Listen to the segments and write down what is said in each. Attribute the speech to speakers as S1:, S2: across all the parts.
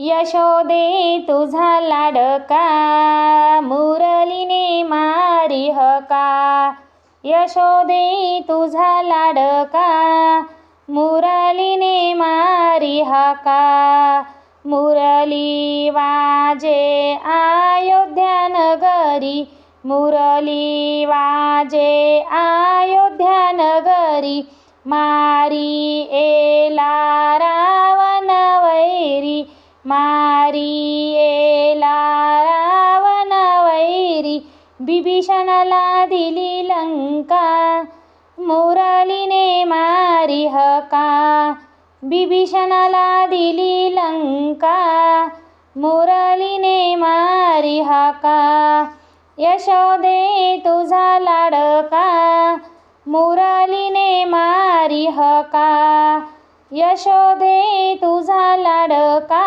S1: यशोदे तुझा लाडका मुरलीने मारी हका. यशोदे तुझा लाडका मुरलीने मारी हका. मुरली वाजे अयोध्या नगरी मुरली वाजे अयोध्या नगरी मारी एला रावण वैरी मारी रावण वैरी बिभीषणाला दिली लंका. मुरलीने मारी हका. बिभीषणाला दिली लंका. मुरलीने मारी हका. यशोदे तुझा लाडका. मुरलीने मारी हका. यशोदे तुझा लाडका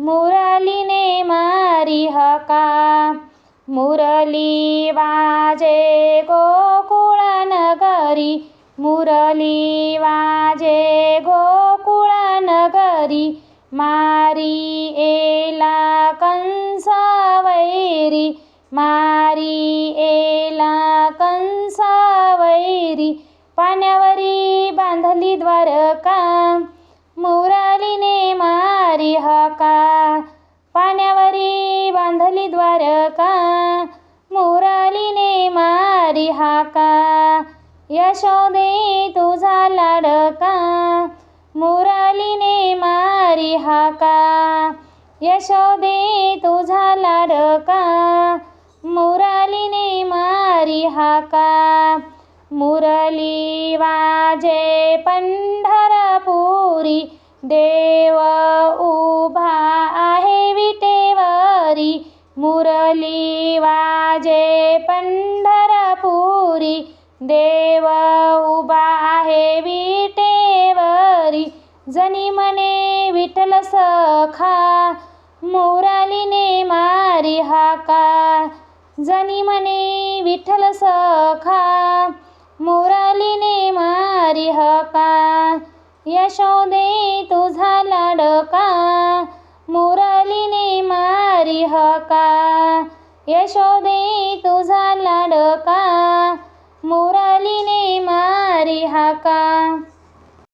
S1: मुरलीने मारी हका. मुरली वाजे गोकुळ नगरी मुरली वाजे गोकुळ नगरी मारी पाण्यावरी बांधली द्वारका मुरालीने मारी हाका. यशोदे तुझा लाडका मुरालीने मारी हाका. यशोदे तुझा लाडका मुरालीने मारी हाका. मुरली वाजे पंढरपुरी देव उभा वाजे पंढरपुरी देव उभा आहे विटेवरी जनी मने विठल सखा मुरलीने मारी हाका जनी मने विठल सखा मुरलीने मारी हका यशोदे तुझा लाडका मुरलीने मारी हका. यशोदे तुझा लाडका